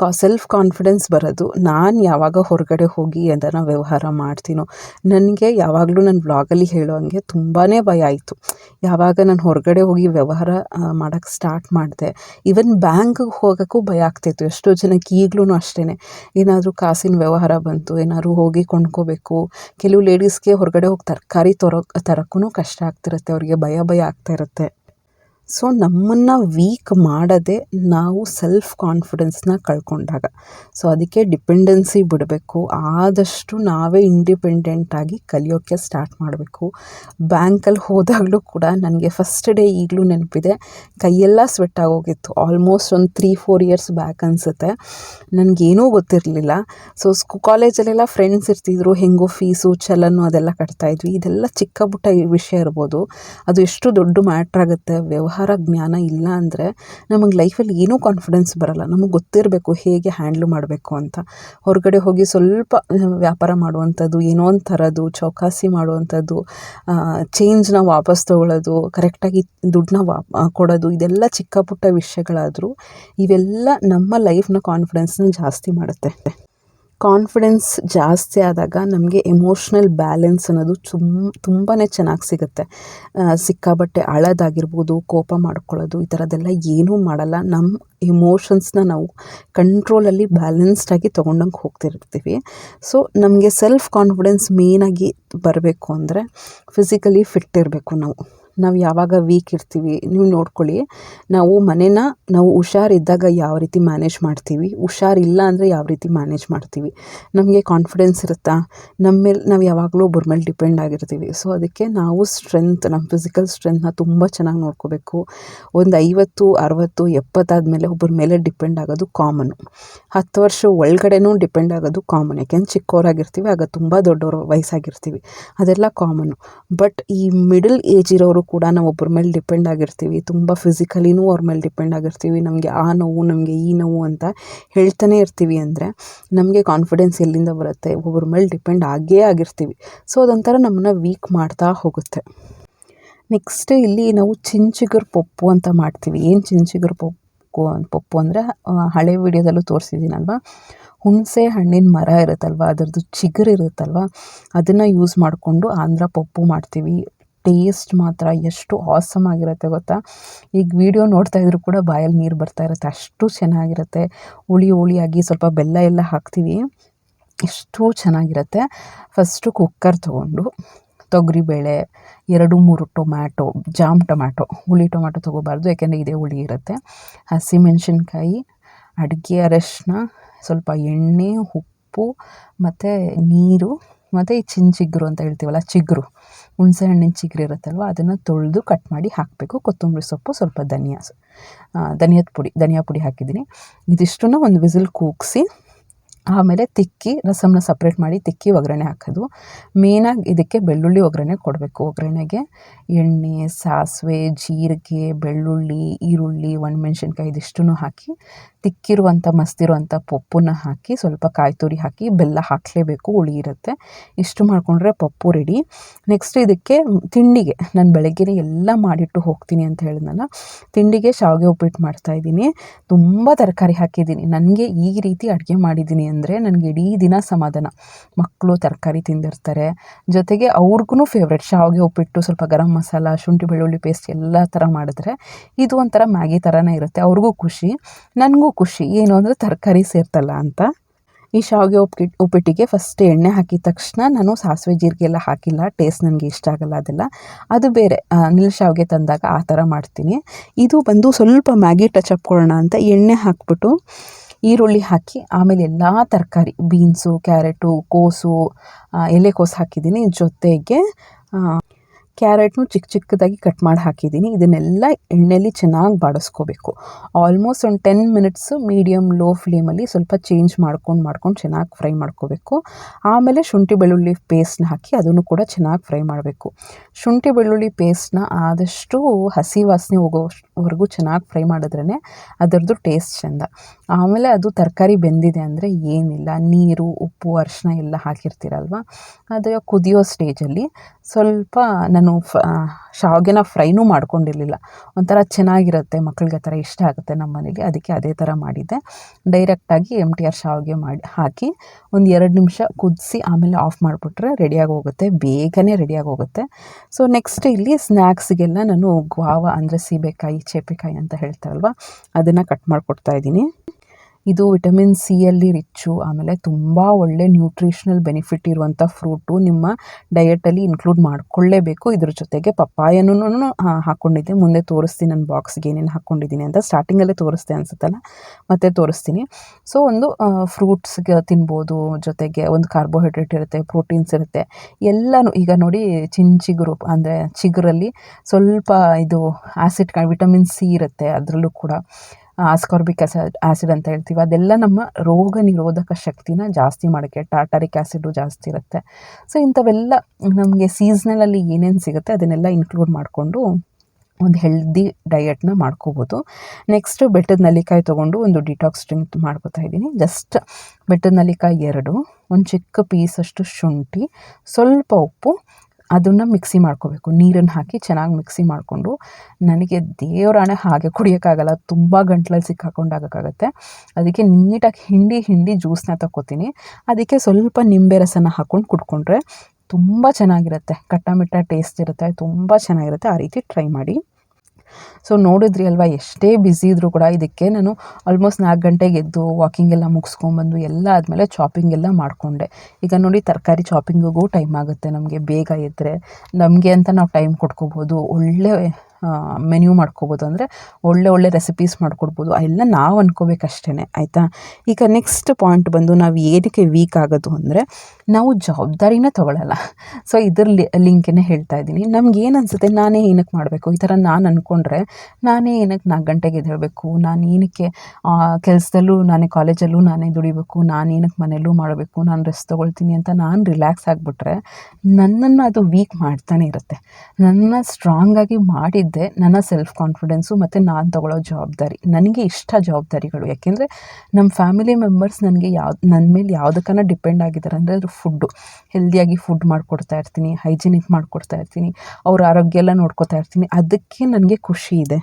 ಕಾ ಸೆಲ್ಫ್ ಕಾನ್ಫಿಡೆನ್ಸ್ ಬರೋದು ನಾನು ಯಾವಾಗ ಹೊರಗಡೆ ಹೋಗಿ ಅದನ್ನು ವ್ಯವಹಾರ ಮಾಡ್ತೀನೋ, ನನಗೆ ಯಾವಾಗಲೂ ನನ್ನ ಬ್ಲಾಗಲ್ಲಿ ಹೇಳೋ ಹಂಗೆ ತುಂಬಾ ಭಯ ಆಯಿತು. ಯಾವಾಗ ನಾನು ಹೊರಗಡೆ ಹೋಗಿ ವ್ಯವಹಾರ ಮಾಡೋಕ್ಕೆ ಸ್ಟಾರ್ಟ್ ಮಾಡಿದೆ ಈವನ್ ಬ್ಯಾಂಕ್ಗೆ ಹೋಗೋಕ್ಕೂ ಭಯ ಆಗ್ತಿತ್ತು. ಎಷ್ಟೋ ಜನಕ್ಕೆ ಈಗಲೂ ಅಷ್ಟೇ ಏನಾದರೂ ಕಾಸಿನ ವ್ಯವಹಾರ ಬಂತು, ಏನಾದರೂ ಹೋಗಿ ಕೊಂಡ್ಕೋಬೇಕು, ಕೆಲವು ಲೇಡೀಸ್ಗೆ ಹೊರಗಡೆ ಹೋಗಿ ತರಕಾರಿ ತರೋ ತರೋಕ್ಕೂ ಕಷ್ಟ ಆಗ್ತಿರುತ್ತೆ ಅವರಿಗೆ ಭಯ ಭಯ ಆಗ್ತಾ ಇರುತ್ತೆ ಸೊ ನಮ್ಮನ್ನು ವೀಕ್ ಮಾಡದೆ ನಾವು ಸೆಲ್ಫ್ ಕಾನ್ಫಿಡೆನ್ಸ್ನ ಕಳ್ಕೊಂಡಾಗ. ಸೊ ಅದಕ್ಕೆ ಡಿಪೆಂಡೆನ್ಸಿ ಬಿಡಬೇಕು. ಆದಷ್ಟು ನಾವೇ ಇಂಡಿಪೆಂಡೆಂಟಾಗಿ ಕಲಿಯೋಕ್ಕೆ ಸ್ಟಾರ್ಟ್ ಮಾಡಬೇಕು. ಬ್ಯಾಂಕಲ್ಲಿ ಹೋದಾಗಲೂ ಕೂಡ ನನಗೆ ಫಸ್ಟ್ ಡೇ ಈಗಲೂ ನೆನಪಿದೆ. ಕೈಯೆಲ್ಲ ಸ್ವೆಟ್ ಆಗೋಗಿತ್ತು. ಆಲ್ಮೋಸ್ಟ್ ಒಂದು ತ್ರೀ ಫೋರ್ ಇಯರ್ಸ್ ಬ್ಯಾಕ್ ಅನಿಸುತ್ತೆ. ನನಗೇನೂ ಗೊತ್ತಿರಲಿಲ್ಲ. ಸೊ ಸ್ಕೂ ಕಾಲೇಜಲ್ಲೆಲ್ಲ ಫ್ರೆಂಡ್ಸ್ ಇರ್ತಿದ್ರು. ಹೆಂಗೋ ಫೀಸು ಚಲನು ಅದೆಲ್ಲ ಕಟ್ತಾಯಿದ್ವಿ ಇದೆಲ್ಲ ಚಿಕ್ಕ ಪುಟ್ಟ ವಿಷಯ ಇರ್ಬೋದು. ಅದು ಎಷ್ಟು ದೊಡ್ಡ ಮ್ಯಾಟ್ರ್ ಆಗುತ್ತೆ. ವ್ಯವಹಾರ ಜ್ಞಾನ ಇಲ್ಲ ಅಂದರೆ ನಮಗೆ ಲೈಫಲ್ಲಿ ಏನೂ ಕಾನ್ಫಿಡೆನ್ಸ್ ಬರಲ್ಲ. ನಮಗೆ ಗೊತ್ತಿರಬೇಕು ಹೇಗೆ ಹ್ಯಾಂಡ್ಲ್ ಮಾಡಬೇಕು ಅಂತ. ಹೊರಗಡೆ ಹೋಗಿ ಸ್ವಲ್ಪ ವ್ಯಾಪಾರ ಮಾಡುವಂಥದ್ದು, ಏನೋ ಒಂದು ಥರದ್ದು ಚೌಕಾಸಿ ಮಾಡುವಂಥದ್ದು ಚೇಂಜ್ನ ವಾಪಸ್ ತೊಗೊಳ್ಳೋದು ಕರೆಕ್ಟಾಗಿ ದುಡ್ಡನ್ನ ವಾ ಕೊಡೋದು, ಇದೆಲ್ಲ ಚಿಕ್ಕ ಪುಟ್ಟ ವಿಷಯಗಳಾದರೂ ಇವೆಲ್ಲ ನಮ್ಮ ಲೈಫ್ನ ಕಾನ್ಫಿಡೆನ್ಸ್ನ ಜಾಸ್ತಿ ಮಾಡುತ್ತೆ. ಕಾನ್ಫಿಡೆನ್ಸ್ ಜಾಸ್ತಿ ಆದಾಗ ನಮಗೆ ಎಮೋಷ್ನಲ್ ಬ್ಯಾಲೆನ್ಸ್ ಅನ್ನೋದು ತುಂಬ ತುಂಬಾ ಚೆನ್ನಾಗಿ ಸಿಗುತ್ತೆ. ಸಿಕ್ಕಾಬಟ್ಟೆ ಅಳೋದಾಗಿರ್ಬೋದು, ಕೋಪ ಮಾಡ್ಕೊಳ್ಳೋದು, ಈ ಥರದ್ದೆಲ್ಲ ಏನೂ ಮಾಡಲ್ಲ. ನಮ್ಮ ಎಮೋಷನ್ಸ್ನ ನಾವು ಕಂಟ್ರೋಲಲ್ಲಿ ಬ್ಯಾಲೆನ್ಸ್ಡಾಗಿ ತೊಗೊಂಡಂಗೆ ಹೋಗ್ತಿರ್ತೀವಿ. ಸೊ ನಮಗೆ ಸೆಲ್ಫ್ ಕಾನ್ಫಿಡೆನ್ಸ್ ಮೇನಾಗಿ ಬರಬೇಕು ಅಂದರೆ ಫಿಸಿಕಲಿ ಫಿಟ್ ಇರಬೇಕು ನಾವು. ನಾವು ಯಾವಾಗ ವೀಕ್ ಇರ್ತೀವಿ ನೀವು ನೋಡ್ಕೊಳ್ಳಿ. ನಾವು ಮನೇನ ನಾವು ಹುಷಾರಿದ್ದಾಗ ಯಾವ ರೀತಿ ಮ್ಯಾನೇಜ್ ಮಾಡ್ತೀವಿ? ಹುಷಾರಿಲ್ಲ ಅಂದರೆ ಯಾವ ರೀತಿ ಮ್ಯಾನೇಜ್ ಮಾಡ್ತೀವಿ? ನಮಗೆ ಕಾನ್ಫಿಡೆನ್ಸ್ ಇರುತ್ತಾ? ನಮ್ಮ ಮೇಲೆ ನಾವು ಯಾವಾಗಲೂ ಒಬ್ಬರ ಮೇಲೆ ಡಿಪೆಂಡ್ ಆಗಿರ್ತೀವಿ. ಸೊ ಅದಕ್ಕೆ ನಾವು ಸ್ಟ್ರೆಂತ್ ನಮ್ಮ ಫಿಸಿಕಲ್ ಸ್ಟ್ರೆಂತ್ನ ತುಂಬ ಚೆನ್ನಾಗಿ ನೋಡ್ಕೋಬೇಕು. ಒಂದು ಐವತ್ತು, ಅರವತ್ತು ಎಪ್ಪತ್ತಾದಮೇಲೆ ಒಬ್ಬರ ಮೇಲೆ ಡಿಪೆಂಡ್ ಆಗೋದು ಕಾಮನು ಹತ್ತು ವರ್ಷ ಒಳಗಡೆನೂ ಡಿಪೆಂಡ್ ಆಗೋದು ಕಾಮನ್ ಯಾಕೆಂದ್ರೆ ಚಿಕ್ಕವರಾಗಿರ್ತೀವಿ ಆಗ ತುಂಬ ದೊಡ್ಡವರು ವಯಸ್ಸಾಗಿರ್ತೀವಿ. ಅದೆಲ್ಲ ಕಾಮನು ಬಟ್ ಈ ಮಿಡಲ್ ಏಜ್ ಇರೋರು ಕೂಡ ನಾವು ಒಬ್ಬರ ಮೇಲೆ ಡಿಪೆಂಡ್ ಆಗಿರ್ತೀವಿ. ತುಂಬ ಫಿಸಿಕಲಿನೂ ಅವ್ರ ಮೇಲೆ ಡಿಪೆಂಡ್ ಆಗಿರ್ತೀವಿ. ನಮಗೆ ಆ ನೋವು, ನಮಗೆ ಈ ನೋವು ಅಂತ ಹೇಳ್ತಾನೆ ಇರ್ತೀವಿ ಅಂದರೆ ನಮಗೆ ಕಾನ್ಫಿಡೆನ್ಸ್ ಎಲ್ಲಿಂದ ಬರುತ್ತೆ? ಒಬ್ಬರ ಮೇಲೆ ಡಿಪೆಂಡ್ ಆಗೇ ಆಗಿರ್ತೀವಿ. ಸೊ ಅದೊಂಥರ ನಮ್ಮನ್ನ ವೀಕ್ ಮಾಡ್ತಾ ಹೋಗುತ್ತೆ. ನೆಕ್ಸ್ಟ್ ಇಲ್ಲಿ ನಾವು ಚಿಂಚಿಗರ್ ಪಪ್ಪು ಅಂತ ಮಾಡ್ತೀವಿ. ಏನು ಚಿಂಚಿಗರ್ ಪಪ್ಪು ಪಪ್ಪು ಅಂದರೆ ಹಳೆ ವಿಡಿಯೋದಲ್ಲೂ ತೋರಿಸಿದ್ದೀನಲ್ವ? ಹುಣಸೆ ಹಣ್ಣಿನ ಮರ ಇರುತ್ತಲ್ವ? ಅದರದ್ದು ಚಿಗುರು ಇರುತ್ತಲ್ವ? ಅದನ್ನು ಯೂಸ್ ಮಾಡಿಕೊಂಡು ಆಂಧ್ರ ಪಪ್ಪು ಮಾಡ್ತೀವಿ. ಟೇಸ್ಟ್ ಮಾತ್ರ ಎಷ್ಟು ಆಸಮ್ ಆಗಿರುತ್ತೆ ಗೊತ್ತಾ? ಈಗ ವಿಡಿಯೋ ನೋಡ್ತಾ ಇದ್ರು ಕೂಡ ಬಾಯಲ್ಲಿ ನೀರು ಬರ್ತಾ ಇರುತ್ತೆ, ಅಷ್ಟು ಚೆನ್ನಾಗಿರುತ್ತೆ. ಹುಳಿ ಹುಳಿಯಾಗಿ ಸ್ವಲ್ಪ ಬೆಲ್ಲ ಎಲ್ಲ ಹಾಕ್ತೀವಿ, ಎಷ್ಟು ಚೆನ್ನಾಗಿರುತ್ತೆ. ಫಸ್ಟು ಕುಕ್ಕರ್ ತೊಗೊಂಡು ತೊಗರಿಬೇಳೆ, ಎರಡು ಮೂರು ಟೊಮ್ಯಾಟೊ, ಜಾಮ್ ಟೊಮ್ಯಾಟೊ, ಹುಳಿ ಟೊಮ್ಯಾಟೊ ತೊಗೋಬಾರ್ದು, ಯಾಕೆಂದರೆ ಇದೇ ಹುಳಿ ಇರುತ್ತೆ. ಹಸಿಮೆಣ್ಸಿನ್ಕಾಯಿ, ಅಡುಗೆ ಅರಶಿನ, ಸ್ವಲ್ಪ ಎಣ್ಣೆ, ಉಪ್ಪು, ಮತ್ತು ನೀರು, ಮತ್ತು ಈ ಚಿಂಚಿಗ್ರು ಅಂತ ಹೇಳ್ತೀವಲ್ಲ, ಚಿಗುರು. ಹುಣಸೆ ಹಣ್ಣಿನ ಚಿಗುರು ಇರುತ್ತಲ್ವ, ಅದನ್ನು ತೊಳೆದು ಕಟ್ ಮಾಡಿ ಹಾಕಬೇಕು. ಕೊತ್ತಂಬರಿ ಸೊಪ್ಪು, ಸ್ವಲ್ಪ ಧನಿಯಾ ಧನಿಯದ ಪುಡಿ, ಧನಿಯಾ ಪುಡಿ ಹಾಕಿದ್ದೀನಿ. ಇದಿಷ್ಟನ್ನು ಒಂದು ವಿಸಿಲ್ ಕೂಗಿಸಿ ಆಮೇಲೆ ತಿಕ್ಕಿ ರಸಮನ್ನ ಸಪ್ರೇಟ್ ಮಾಡಿ ತಿಕ್ಕಿ ಒಗ್ಗರಣೆ ಹಾಕೋದು. ಮೇನಾಗಿ ಇದಕ್ಕೆ ಬೆಳ್ಳುಳ್ಳಿ ಒಗ್ಗರಣೆ ಕೊಡಬೇಕು. ಒಗ್ಗರಣೆಗೆ ಎಣ್ಣೆ, ಸಾಸಿವೆ, ಜೀರಿಗೆ, ಬೆಳ್ಳುಳ್ಳಿ, ಈರುಳ್ಳಿ, ಒಣಮೆಣ್ಸಿನ್ಕಾಯಿ ಇದಿಷ್ಟನ್ನು ಹಾಕಿ, ತಿಕ್ಕಿರುವಂಥ, ಮಸ್ತಿರುವಂಥ ಪಪ್ಪನ್ನ ಹಾಕಿ, ಸ್ವಲ್ಪ ಕಾಯಿ ತುರಿ ಹಾಕಿ, ಬೆಲ್ಲ ಹಾಕಲೇಬೇಕು, ಹುಳಿ ಇರುತ್ತೆ. ಇಷ್ಟು ಮಾಡಿಕೊಂಡ್ರೆ ಪಪ್ಪು ರೆಡಿ ನೆಕ್ಸ್ಟ್ ಇದಕ್ಕೆ ತಿಂಡಿಗೆ. ನಾನು ಬೆಳಗ್ಗೆನೇ ಎಲ್ಲ ಮಾಡಿಟ್ಟು ಹೋಗ್ತೀನಿ ಅಂತ ಹೇಳಿದ್ನಲ್ಲ, ತಿಂಡಿಗೆ ಶಾವಿಗೆ ಉಪ್ಪಿಟ್ಟು ಮಾಡ್ತಾಯಿದ್ದೀನಿ ತುಂಬ ತರಕಾರಿ ಹಾಕಿದ್ದೀನಿ. ನನಗೆ ಈ ರೀತಿ ಅಡುಗೆ ಮಾಡಿದ್ದೀನಿ ಅಂದರೆ ನನಗೆ ಇಡೀ ದಿನ ಸಮಾಧಾನ. ಮಕ್ಕಳು ತರಕಾರಿ ತಿಂದಿರ್ತಾರೆ. ಜೊತೆಗೆ ಅವ್ರಿಗೂ ಫೇವ್ರೆಟ್ ಶಾವಿಗೆ ಉಪ್ಪಿಟ್ಟು, ಸ್ವಲ್ಪ ಗರಂ ಮಸಾಲ, ಶುಂಠಿ, ಬೆಳ್ಳುಳ್ಳಿ ಪೇಸ್ಟ್ ಎಲ್ಲ ಥರ ಮಾಡಿದ್ರೆ ಇದು ಒಂಥರ ಮ್ಯಾಗಿ ಥರನೇ ಇರುತ್ತೆ. ಅವ್ರಿಗೂ ಖುಷಿ, ನನಗೂ ಖುಷಿ. ಏನು ಅಂದರೆ ತರಕಾರಿ ಸೇರ್ತಲ್ಲ ಅಂತ. ಈ ಶಾವಿಗೆ ಉಪ್ಪಿಟ್ಟು ಉಪ್ಪಿಟ್ಟಿಗೆ ಫಸ್ಟ್ ಎಣ್ಣೆ ಹಾಕಿದ ತಕ್ಷಣ ನಾನು ಸಾಸಿವೆ ಜೀರಿಗೆ ಎಲ್ಲ ಹಾಕಿಲ್ಲ. ಟೇಸ್ಟ್ ನನಗೆ ಇಷ್ಟ ಆಗಲ್ಲ ಅದೆಲ್ಲ. ಅದು ಬೇರೆ. ನಿಲ್ ಶಾವಿಗೆ ತಂದಾಗ ಆ ಥರ ಮಾಡ್ತೀನಿ. ಇದು ಬಂದು ಸ್ವಲ್ಪ ಮ್ಯಾಗಿ ಟಚ್ ಅಪ್ ಕೊಡೋಣ ಅಂತ ಎಣ್ಣೆ ಹಾಕ್ಬಿಟ್ಟು ಈರುಳ್ಳಿ ಹಾಕಿ, ಆಮೇಲೆ ಎಲ್ಲ ತರಕಾರಿ, ಬೀನ್ಸು, ಕ್ಯಾರೆಟು, ಕೋಸು ಎಲೆಕೋಸು ಹಾಕಿದ್ದೀನಿ. ಜೊತೆಗೆ ಕ್ಯಾರೆಟ್ನು ಚಿಕ್ಕ ಚಿಕ್ಕದಾಗಿ ಕಟ್ ಮಾಡಿ ಹಾಕಿದ್ದೀನಿ. ಇದನ್ನೆಲ್ಲ ಎಣ್ಣೆಯಲ್ಲಿ ಚೆನ್ನಾಗಿ ಬಾಡಿಸ್ಕೋಬೇಕು. ಆಲ್ಮೋಸ್ಟ್ ಒಂದು ಟೆನ್ ಮಿನಿಟ್ಸು ಮೀಡಿಯಮ್ ಲೋ ಫ್ಲೇಮಲ್ಲಿ ಸ್ವಲ್ಪ ಚೇಂಜ್ ಮಾಡ್ಕೊಂಡು ಮಾಡ್ಕೊಂಡು ಚೆನ್ನಾಗಿ ಫ್ರೈ ಮಾಡ್ಕೋಬೇಕು. ಆಮೇಲೆ ಶುಂಠಿ ಬೆಳ್ಳುಳ್ಳಿ ಪೇಸ್ಟ್ನ ಹಾಕಿ ಅದನ್ನು ಕೂಡ ಚೆನ್ನಾಗಿ ಫ್ರೈ ಮಾಡಬೇಕು. ಶುಂಠಿ ಬೆಳ್ಳುಳ್ಳಿ ಪೇಸ್ಟ್ನ ಆದಷ್ಟು ಹಸಿ ವಾಸನೆ ಹೋಗೋವರೆಗೂ ಚೆನ್ನಾಗಿ ಫ್ರೈ ಮಾಡಿದ್ರೇ ಅದರದ್ದು ಟೇಸ್ಟ್ ಚೆಂದ. ಆಮೇಲೆ ಅದು ತರಕಾರಿ ಬೆಂದಿದೆ ಅಂದರೆ ಏನಿಲ್ಲ. ನೀರು, ಉಪ್ಪು ಅರಿಶಿನ ಎಲ್ಲ ಹಾಕಿರ್ತೀರಲ್ವ? ಅದು ಕುದಿಯೋ ಸ್ಟೇಜಲ್ಲಿ ಸ್ವಲ್ಪ ನಾನು ಫ ಶಾವಿಗೆನ ಫ್ರೈನೂ ಮಾಡ್ಕೊಂಡಿರಲಿಲ್ಲ. ಒಂಥರ ಚೆನ್ನಾಗಿರುತ್ತೆ ಮಕ್ಕಳಿಗೆ ಆ ಥರ ಇಷ್ಟ ಆಗುತ್ತೆ ನಮ್ಮ ಮನೇಲಿ ಅದಕ್ಕೆ ಅದೇ ಥರ ಮಾಡಿದ್ದೆ. ಡೈರೆಕ್ಟಾಗಿ ಎಂ ಟಿ ಆರ್ ಶಾವಿಗೆ ಮಾಡಿ, ಹಾಕಿ ಒಂದು ಎರಡು ನಿಮಿಷ ಕುದಿಸಿ ಆಮೇಲೆ ಆಫ್ ಮಾಡಿಬಿಟ್ರೆ ರೆಡಿಯಾಗಿ ಹೋಗುತ್ತೆ ಬೇಗನೆ ರೆಡಿಯಾಗಿ ಹೋಗುತ್ತೆ ಸೊ ನೆಕ್ಸ್ಟ್ ಇಲ್ಲಿ ಸ್ನ್ಯಾಕ್ಸ್ಗೆಲ್ಲ ನಾನು ಗ್ವಾವ ಅಂದರೆ ಸೀಬೆಕಾಯಿ, ಚೇಪೆಕಾಯಿ ಅಂತ ಹೇಳ್ತಾರಲ್ವ? ಅದನ್ನು ಕಟ್ ಮಾಡಿಕೊಡ್ತಾ ಇದ್ದೀನಿ. ಇದು ವಿಟಮಿನ್ ಸಿಯಲ್ಲಿ ರಿಚ್ಚು, ಆಮೇಲೆ ತುಂಬ ಒಳ್ಳೆ ನ್ಯೂಟ್ರಿಷ್ನಲ್ ಬೆನಿಫಿಟ್ ಇರುವಂಥ ಫ್ರೂಟು ನಿಮ್ಮ ಡಯಟಲ್ಲಿ ಇನ್ಕ್ಲೂಡ್ ಮಾಡಿಕೊಳ್ಳೇಬೇಕು. ಇದ್ರ ಜೊತೆಗೆ ಪಪ್ಪಾಯನೂ ಹಾಕ್ಕೊಂಡಿದ್ದೆ ಮುಂದೆ ತೋರಿಸ್ತೀನಿ ನನ್ನ ಬಾಕ್ಸ್ಗೆ ಏನೇನು ಹಾಕ್ಕೊಂಡಿದ್ದೀನಿ ಅಂತ. ಸ್ಟಾರ್ಟಿಂಗಲ್ಲೇ ತೋರಿಸ್ತೆ ಅನ್ಸುತ್ತಲ್ಲ? ಮತ್ತೆ ತೋರಿಸ್ತೀನಿ. ಸೊ ಒಂದು ಫ್ರೂಟ್ಸ್ಗೆ ತಿನ್ಬೋದು. ಜೊತೆಗೆ ಒಂದು ಕಾರ್ಬೋಹೈಡ್ರೇಟ್ ಇರುತ್ತೆ ಪ್ರೋಟೀನ್ಸ್ ಇರುತ್ತೆ. ಎಲ್ಲನೂ, ಈಗ ನೋಡಿ ಚಿಂಚಿಗುರು, ಅಂದರೆ ಚಿಗುರಲ್ಲಿ ಸ್ವಲ್ಪ ಇದು ಆ್ಯಸಿಡ್ ವಿಟಮಿನ್ ಸಿ ಇರುತ್ತೆ. ಅದರಲ್ಲೂ ಕೂಡ ಆಸ್ಕಾರ್ಬಿಕ್ ಆಸಿಡ್ ಆ್ಯಸಿಡ್ ಅಂತ ಹೇಳ್ತೀವಿ. ಅದೆಲ್ಲ ನಮ್ಮ ರೋಗ ನಿರೋಧಕ ಶಕ್ತಿನ ಜಾಸ್ತಿ ಮಾಡೋಕ್ಕೆ ಟಾಟಾರಿಕ್ ಆ್ಯಸಿಡು ಜಾಸ್ತಿ ಇರುತ್ತೆ. ಸೊ ಇಂಥವೆಲ್ಲ ನಮಗೆ ಸೀಸ್ನಲಲ್ಲಿ ಏನೇನು ಸಿಗುತ್ತೆ ಅದನ್ನೆಲ್ಲ ಇನ್ಕ್ಲೂಡ್ ಮಾಡಿಕೊಂಡು ಒಂದು ಹೆಲ್ದಿ ಡಯಟ್ನ ಮಾಡ್ಕೋಬೋದು. ನೆಕ್ಸ್ಟ್ ಬೆಟ್ಟದ ನಲ್ಲಿಕಾಯಿ ತೊಗೊಂಡು ಒಂದು ಡಿಟಾಕ್ಸ್ ಡ್ರಿಂಕ್ ಮಾಡ್ಕೋತಾ ಇದ್ದೀನಿ. ಜಸ್ಟ್ ಬೆಟ್ಟದ ನಲ್ಲಿಕಾಯಿ ಎರಡು, ಒಂದು ಚಿಕ್ಕ ಪೀಸಷ್ಟು ಶುಂಠಿ, ಸ್ವಲ್ಪ ಉಪ್ಪು ಅದನ್ನು ಮಿಕ್ಸಿ ಮಾಡ್ಕೋಬೇಕು. ನೀರನ್ನು ಹಾಕಿ ಚೆನ್ನಾಗಿ ಮಿಕ್ಸಿ ಮಾಡಿಕೊಂಡು ನನಗೆ ದೇವರಾಣೆ ಹಾಗೆ ಕುಡಿಯೋಕ್ಕಾಗಲ್ಲ. ತುಂಬ ಗಂಟ್ಲಲ್ಲಿ ಸಿಕ್ಕಾಕೊಂಡಾಗಕ್ಕಾಗತ್ತೆ ಅದಕ್ಕೆ ನೀಟಾಗಿ ಹಿಂಡಿ ಹಿಂಡಿ ಜ್ಯೂಸನ್ನ ತಗೋತೀನಿ ಅದಕ್ಕೆ ಸ್ವಲ್ಪ ನಿಂಬೆ ರಸನ ಹಾಕ್ಕೊಂಡು ಕುಡ್ಕೊಂಡ್ರೆ ತುಂಬ ಚೆನ್ನಾಗಿರುತ್ತೆ. ಕಟ್ಟಾಮಿಟ್ಟ ಟೇಸ್ಟ್ ಇರುತ್ತೆ. ತುಂಬ ಚೆನ್ನಾಗಿರುತ್ತೆ. ಆ ರೀತಿ ಟ್ರೈ ಮಾಡಿ. ಸೊ ನೋಡಿದ್ರಿ ಅಲ್ವಾ, ಎಷ್ಟೇ ಬ್ಯುಸಿ ಇದ್ದರೂ ಕೂಡ ಇದಕ್ಕೆ ನಾನು ಆಲ್ಮೋಸ್ಟ್ ನಾಲ್ಕು ಗಂಟೆಗೆ ಎದ್ದು ವಾಕಿಂಗ್ ಎಲ್ಲ ಮುಗಿಸ್ಕೊಂಬಂದು ಎಲ್ಲ ಆದಮೇಲೆ ಚಾಪಿಂಗ್ ಎಲ್ಲ ಮಾಡಿಕೊಂಡೆ. ಈಗ ನೋಡಿ ತರಕಾರಿ ಚಾಪಿಂಗಿಗೂ ಟೈಮ್ ಆಗುತ್ತೆ ನಮಗೆ, ಬೇಗ ಎದ್ದರೆ ನಮಗೆ ಅಂತ ನಾವು ಟೈಮ್ ಕೊಟ್ಕೋಬೋದು. ಒಳ್ಳೆ ಮೆನ್ಯೂ ಮಾಡ್ಕೋಬೋದು ಅಂದರೆ ಒಳ್ಳೆ ಒಳ್ಳೆ ರೆಸಿಪೀಸ್ ಮಾಡ್ಕೊಡ್ಬೋದು. ಎಲ್ಲ ನಾವು ಅನ್ಕೋಬೇಕಷ್ಟೇ ಆಯಿತಾ? ಈಗ ನೆಕ್ಸ್ಟ್ ಪಾಯಿಂಟ್ ಬಂದು ನಾವು ಏನಕ್ಕೆ ವೀಕ್ ಆಗೋದು ಅಂದರೆ ನಾವು ಜವಾಬ್ದಾರಿನೇ ತೊಗೊಳ್ಳಲ್ಲ ಸೊ ಇದ್ರ ಲಿಂಕೇ ಹೇಳ್ತಾ ಇದ್ದೀನಿ. ನಮ್ಗೆ ಏನು ಅನಿಸುತ್ತೆ? ನಾನೇ ಏನಕ್ಕೆ ಮಾಡಬೇಕು? ಈ ಥರ ನಾನು ಅಂದ್ಕೊಂಡ್ರೆ ನಾನೇ ಏನಕ್ಕೆ ನಾಲ್ಕು ಗಂಟೆಗೆ ಎದ್ದೇಳಬೇಕು? ನಾನು ಏನಕ್ಕೆ ಕೆಲಸದಲ್ಲೂ ನಾನೇ ಕಾಲೇಜಲ್ಲೂ ನಾನೇ ದುಡಿಬೇಕು? ನಾನು ಏನಕ್ಕೆ ಮನೆಯಲ್ಲೂ ಮಾಡಬೇಕು? ನಾನು ರೆಸ್ಟ್ ತೊಗೊಳ್ತೀನಿ ಅಂತ ನಾನು ರಿಲ್ಯಾಕ್ಸ್ ಆಗಿಬಿಟ್ರೆ ನನ್ನನ್ನು ಅದು ವೀಕ್ ಮಾಡ್ತಾನೆ ಇರುತ್ತೆ. ನನ್ನ ಸ್ಟ್ರಾಂಗಾಗಿ ಮಾಡಿದ್ದು ನನ್ನ ಸೆಲ್ಫ್ ಕಾನ್ಫಿಡೆನ್ಸು ಮತ್ತು ನಾನು ತಗೊಳ್ಳೋ ಜವಾಬ್ದಾರಿ. ನನಗೆ ಇಷ್ಟ ಜವಾಬ್ದಾರಿಗಳು. ಯಾಕೆಂದರೆ ನಮ್ಮ ಫ್ಯಾಮಿಲಿ ಮೆಂಬರ್ಸ್ ನನಗೆ ಯಾವ್ದು ನನ್ನ ಮೇಲೆ ಯಾವುದಕ್ಕನ ಡಿಪೆಂಡ್ ಆಗಿದ್ದಾರೆ ಅಂದರೆ ಅದು ಫುಡ್ಡು ಹೆಲ್ದಿಯಾಗಿ ಫುಡ್ ಮಾಡಿಕೊಡ್ತಾ ಇರ್ತೀನಿ ಹೈಜಿನಿಕ್ ಮಾಡಿಕೊಡ್ತಾ ಇರ್ತೀನಿ, ಅವ್ರ ಆರೋಗ್ಯ ಎಲ್ಲ ನೋಡ್ಕೊತಾ ಇರ್ತೀನಿ, ಅದಕ್ಕೆ ನನಗೆ ಖುಷಿ ಇದೆ.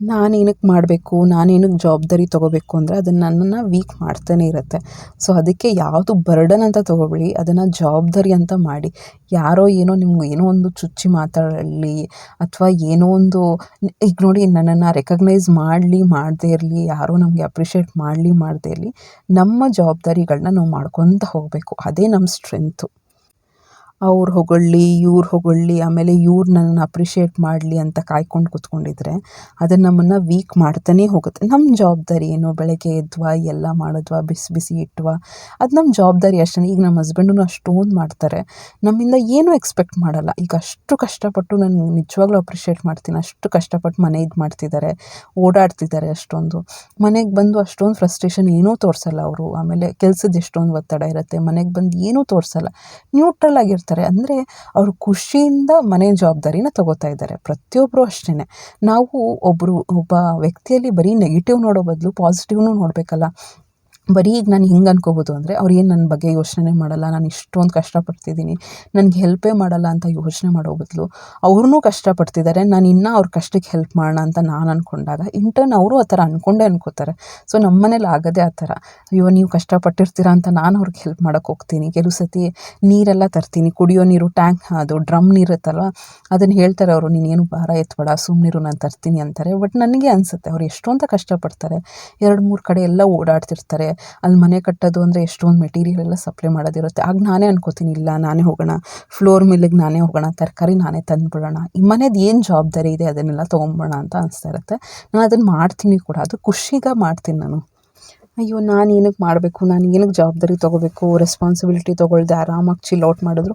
ನಾನು ಏನಕ್ಕೆ ಮಾಡಬೇಕು? ನಾನೇನಕ್ಕೆ ಜವಾಬ್ದಾರಿ ತೊಗೋಬೇಕು ಅಂದರೆ ಅದನ್ನು ನನ್ನನ್ನು ವೀಕ್ ಮಾಡ್ತಾನೆ ಇರುತ್ತೆ. ಸೊ ಅದಕ್ಕೆ ಯಾವುದು ಬರ್ಡನ್ ಅಂತ ತೊಗೊಬಿಡಿ. ಅದನ್ನು ಜವಾಬ್ದಾರಿ ಅಂತ ಮಾಡಿ. ಯಾರೋ ಏನೋ ನಿಮ್ಗೆ ಏನೋ ಒಂದು ಚುಚ್ಚಿ ಮಾತಾಡಲಿ ಅಥವಾ ಏನೋ ಒಂದು ಈಗ ನೋಡಿ ನನ್ನನ್ನು ರೆಕಗ್ನೈಸ್ ಮಾಡಲಿ, ಮಾಡದೇ ಇರಲಿ, ಯಾರೋ ನಮಗೆ ಅಪ್ರಿಷಿಯೇಟ್ ಮಾಡಲಿ, ಮಾಡದೇ ಇರಲಿ, ನಮ್ಮ ಜವಾಬ್ದಾರಿಗಳನ್ನ ನಾವು ಮಾಡ್ಕೊತ ಹೋಗಬೇಕು. ಅದೇ ನಮ್ಮ ಸ್ಟ್ರೆಂತು ಅವ್ರು ಹೊಗಳಿ ಇವ್ರು ಹೊಗಳಿ ಆಮೇಲೆ ಇವ್ರು ನನ್ನನ್ನು ಅಪ್ರಿಷಿಯೇಟ್ ಮಾಡಲಿ ಅಂತ ಕಾಯ್ಕೊಂಡು ಕೂತ್ಕೊಂಡಿದ್ರೆ ಅದು ನಮ್ಮನ್ನು ವೀಕ್ ಮಾಡ್ತಾನೇ ಹೋಗುತ್ತೆ. ನಮ್ಮ ಜವಾಬ್ದಾರಿ ಏನು? ಬೆಳಗ್ಗೆ ಎದ್ವಾ, ಎಲ್ಲ ಮಾಡಿದ್ವಾ, ಬಿಸಿ ಬಿಸಿ ಇಟ್ವಾ, ಅದು ನಮ್ಮ ಜವಾಬ್ದಾರಿ ಅಷ್ಟೇ ಈಗ ನಮ್ಮ ಹಸ್ಬೆಂಡೂ ಅಷ್ಟೊಂದು ಮಾಡ್ತಾರೆ. ನಮ್ಮಿಂದ ಏನೂ ಎಕ್ಸ್ಪೆಕ್ಟ್ ಮಾಡಲ್ಲ. ಈಗ ಅಷ್ಟು ಕಷ್ಟಪಟ್ಟು ನಾನು ನಿಜವಾಗ್ಲೂ ಅಪ್ರಿಷಿಯೇಟ್ ಮಾಡ್ತೀನಿ. ಅಷ್ಟು ಕಷ್ಟಪಟ್ಟು ಮನೆ ಇದು ಮಾಡ್ತಿದ್ದಾರೆ ಓಡಾಡ್ತಿದ್ದಾರೆ ಅಷ್ಟೊಂದು. ಮನೆಗೆ ಬಂದು ಅಷ್ಟೊಂದು ಫ್ರಸ್ಟ್ರೇಷನ್ ಏನೂ ತೋರಿಸಲ್ಲ ಅವರು. ಆಮೇಲೆ ಕೆಲ್ಸದ ಎಷ್ಟೊಂದು ಒತ್ತಡ ಇರುತ್ತೆ. ಮನೆಗೆ ಬಂದು ಏನೂ ತೋರಿಸಲ್ಲ. ನ್ಯೂಟ್ರಲ್ ಆಗಿರ್ತಾರೆ. ಮಾಡ್ತಾರೆ. ಅಂದರೆ ಅವರು ಖುಷಿಯಿಂದ ಮನೆ ಜವಾಬ್ದಾರಿನ ತಗೋತಾ ಇದ್ದಾರೆ. ಪ್ರತಿಯೊಬ್ಬರು ಅಷ್ಟೇ ನಾವು ಒಬ್ಬರು ಒಬ್ಬ ವ್ಯಕ್ತಿಯಲ್ಲಿ ಬರೀ ನೆಗೆಟಿವ್ ನೋಡೋ ಬದಲು ಪಾಸಿಟಿವ್ನೂ ನೋಡಬೇಕಲ್ಲ. ಬರೀ ಈಗ ನಾನು ಹಿಂಗೆ ಅನ್ಕೋಬೋದು ಅಂದರೆ ಅವ್ರು ಏನು ನನ್ನ ಬಗ್ಗೆ ಯೋಚನೆ ಮಾಡಲ್ಲ, ನಾನು ಇಷ್ಟೊಂದು ಕಷ್ಟಪಡ್ತಿದ್ದೀನಿ ನನಗೆ ಹೆಲ್ಪೇ ಮಾಡಲ್ಲ ಅಂತ ಯೋಚನೆ ಮಾಡೋ ಬದಲು ಅವ್ರೂ ಕಷ್ಟಪಡ್ತಿದ್ದಾರೆ ನಾನು ಇನ್ನೂ ಅವ್ರ ಕಷ್ಟಕ್ಕೆ ಹೆಲ್ಪ್ ಮಾಡೋಣ ಅಂತ ನಾನು ಅಂದ್ಕೊಂಡಾಗ ಇಂಟರ್ನ್ ಅವರು ಆ ಥರ ಅಂದ್ಕೊಂಡೇ ಅನ್ಕೋತಾರೆ. ಸೊ ನಮ್ಮ ಮನೇಲಿ ಆಗೋದೇ ಆ ಥರ, ಅಯ್ಯೋ, ನೀವು ಕಷ್ಟಪಟ್ಟಿರ್ತೀರಾ ಅಂತ ನಾನು ಅವ್ರಿಗೆ ಹೆಲ್ಪ್ ಮಾಡೋಕ್ಕೆ ಹೋಗ್ತೀನಿ, ಕೆಲವು ಸತಿ ನೀರೆಲ್ಲ ತರ್ತೀನಿ, ಕುಡಿಯೋ ನೀರು, ಟ್ಯಾಂಕ್, ಅದು ಡ್ರಮ್ ನೀರುತ್ತಲ್ವ ಅದನ್ನು ಹೇಳ್ತಾರೆ ಅವರು, ನೀನೇನು ಭಾರ ಎತ್ಬೇಡ ಸುಮ್ಮನಿರು ನಾನು ತರ್ತೀನಿ ಅಂತಾರೆ. ಬಟ್ ನನಗೆ ಅನಿಸುತ್ತೆ, ಅವ್ರು ಎಷ್ಟೊಂದು ಕಷ್ಟಪಡ್ತಾರೆ, ಎರಡು ಮೂರು ಕಡೆ ಎಲ್ಲ ಓಡಾಡ್ತಿರ್ತಾರೆ ಅಲ್ಲಿ ಮನೆ ಕಟ್ಟೋದು ಅಂದರೆ ಎಷ್ಟೊಂದು ಮೆಟೀರಿಯಲ್ ಎಲ್ಲ ಸಪ್ಲೈ ಮಾಡೋದಿರುತ್ತೆ. ಆಗ ನಾನೇ ಅನ್ಕೋತೀನಿ, ಇಲ್ಲ, ನಾನೇ ಹೋಗೋಣ. ಫ್ಲೋರ್ ಮಿಲ್ಲಿಗೆ ನಾನೇ ಹೋಗೋಣ, ತರಕಾರಿ ನಾನೇ ತಂದುಬಿಡೋಣ. ಈ ಮನೇದು ಏನು ಜವಾಬ್ದಾರಿ ಇದೆ ಅದನ್ನೆಲ್ಲ ತೊಗೊಂಬೋಣ ಅಂತ ಅನಿಸ್ತಾ ಇರುತ್ತೆ. ನಾನು ಅದನ್ನು ಮಾಡ್ತೀನಿ ಕೂಡ. ಅದು ಖುಷಿಗೆ ಮಾಡ್ತೀನಿ ನಾನು. ಅಯ್ಯೋ, ನಾನು ಏನಕ್ಕೆ ಮಾಡಬೇಕು? ನಾನು ಏನಕ್ಕೆ ಜವಾಬ್ದಾರಿ ತೊಗೋಬೇಕು? ರೆಸ್ಪಾನ್ಸಿಬಿಲಿಟಿ ತೊಗೊಳ್ದೆ ಆರಾಮಾಗಿ ಚಿಲ್ ಔಟ್ ಮಾಡಿದ್ರು.